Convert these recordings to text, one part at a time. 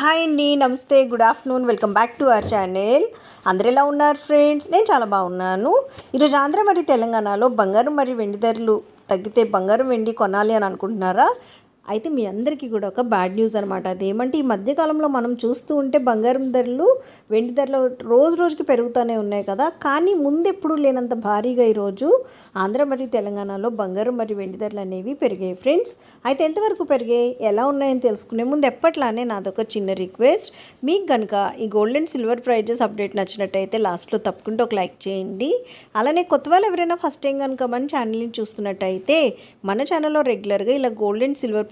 Hi అండి నమస్తే good afternoon welcome back to our channel. అందరు ఎలా ఉన్నారు ఫ్రెండ్స్? నేను చాలా బాగున్నాను. ఈరోజు ఆంధ్ర మరియు తెలంగాణలో బంగారం మరియు వెండి ధరలు తగ్గితే బంగారం వెండి కొనాలి అని అనుకుంటున్నారా? అయితే మీ అందరికీ కూడా ఒక బ్యాడ్ న్యూస్ అనమాట అదేమంటే ఈ మధ్యకాలంలో మనం చూస్తూ ఉంటే బంగారం ధరలు వెండి ధరలు రోజు రోజుకి పెరుగుతూనే ఉన్నాయి కదా. కానీ ముందెప్పుడు లేనంత భారీగా ఈరోజు ఆంధ్ర మరియు తెలంగాణలో బంగారం మరియు వెండి ధరలు అనేవి పెరిగాయి ఫ్రెండ్స్. అయితే ఎంతవరకు పెరిగాయి? ఎలా ఉన్నాయని తెలుసుకునే ముందు ఎప్పట్లానే నాదొక చిన్న రిక్వెస్ట్. మీకు కనుక ఈ gold and silver prices update నచ్చినట్టయితే లాస్ట్లో తప్పకుండా ఒక లైక్ చేయండి. అలానే కొత్త వాళ్ళు ఎవరైనా ఫస్ట్ టైం కనుక మన ఛానల్ని చూస్తున్నట్టయితే మన ఛానల్లో రెగ్యులర్గా ఇలా gold and silver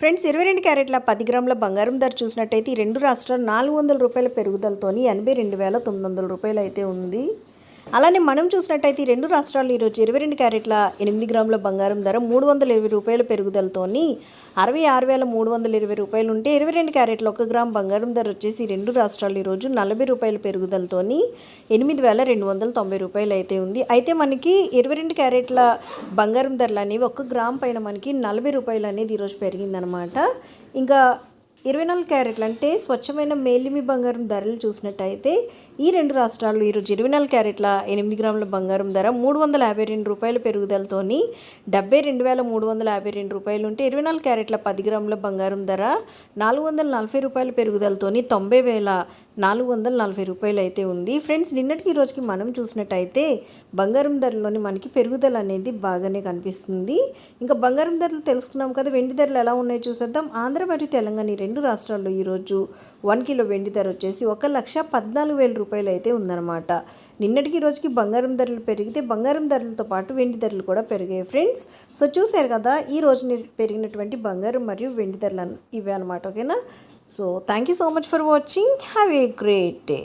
ఫ్రెండ్స్ ఇరవై రెండు క్యారెట్ల పది గ్రాముల బంగారం ధర చూసినట్టయితే ఈ రెండు రాష్ట్రాలు నాలుగు వందల రూపాయల పెరుగుదలతోని ఎనభై రెండు వేల తొమ్మిది వందల రూపాయలు అయితే ఉంది. అలానే మనం చూసినట్టయితే ఈ రెండు రాష్ట్రాలు ఈరోజు ఇరవై రెండు క్యారెట్ల ఎనిమిది గ్రాముల బంగారం ధర మూడు వందల ఇరవై రూపాయల పెరుగుదలతోని అరవై ఆరు వేల మూడు వందల ఇరవై రూపాయలు ఉంటే ఇరవై రెండు క్యారెట్ల ఒక గ్రామ్ బంగారం ధర వచ్చేసి రెండు రాష్ట్రాలు ఈరోజు నలభై రూపాయల పెరుగుదలతోని ఎనిమిది వేల రెండు వందల తొంభై రూపాయలు అయితే ఉంది. అయితే మనకి ఇరవై రెండు క్యారెట్ల బంగారం ధరలు అనేవి ఒక గ్రామ్ పైన మనకి నలభై రూపాయలు అనేది ఈరోజు పెరిగిందనమాట. ఇంకా ఇరవై నాలుగు క్యారెట్లు అంటే స్వచ్ఛమైన మేలిమి బంగారం ధరలు చూసినట్టయితే ఈ రెండు రాష్ట్రాల్లో ఈరోజు ఇరవై నాలుగు క్యారెట్ల ఎనిమిది గ్రాముల బంగారం ధర మూడు వందల యాభై రెండు రూపాయల పెరుగుదలతోని డెబ్బై రెండు వేల మూడు వందల యాభై రెండు రూపాయలు ఉంటే ఇరవై నాలుగు క్యారెట్ల పది గ్రాముల బంగారం ధర నాలుగు వందల నలభై రూపాయల పెరుగుదలతోని తొంభై వేల నాలుగు వందల నలభై రూపాయలు అయితే ఉంది. ఫ్రెండ్స్ నిన్నటికి ఈ రోజుకి మనం చూసినట్టయితే బంగారం ధరలోని మనకి పెరుగుదల అనేది బాగానే కనిపిస్తుంది. ఇంకా బంగారం ధరలు తెలుసుకున్నాం కదా వెండి ధరలు ఎలా ఉన్నాయో చూసేద్దాం. ఆంధ్ర మరియు తెలంగాణ ఈ రెండు రాష్ట్రాల్లో ఈరోజు వన్ కిలో వెండి ధర వచ్చేసి ఒక లక్ష పద్నాలుగు వేల రూపాయలు అయితే ఉందన్నమాట. నిన్నటికి రోజుకి బంగారం ధరలు పెరిగితే బంగారం ధరలతో పాటు వెండి ధరలు కూడా పెరిగాయి ఫ్రెండ్స్. సో చూశారు కదా ఈ రోజు పెరిగినటువంటి బంగారం మరియు వెండి ధరలు ఇవే అనమాట ఓకేనా? So, thank you so much for watching. Have a great day.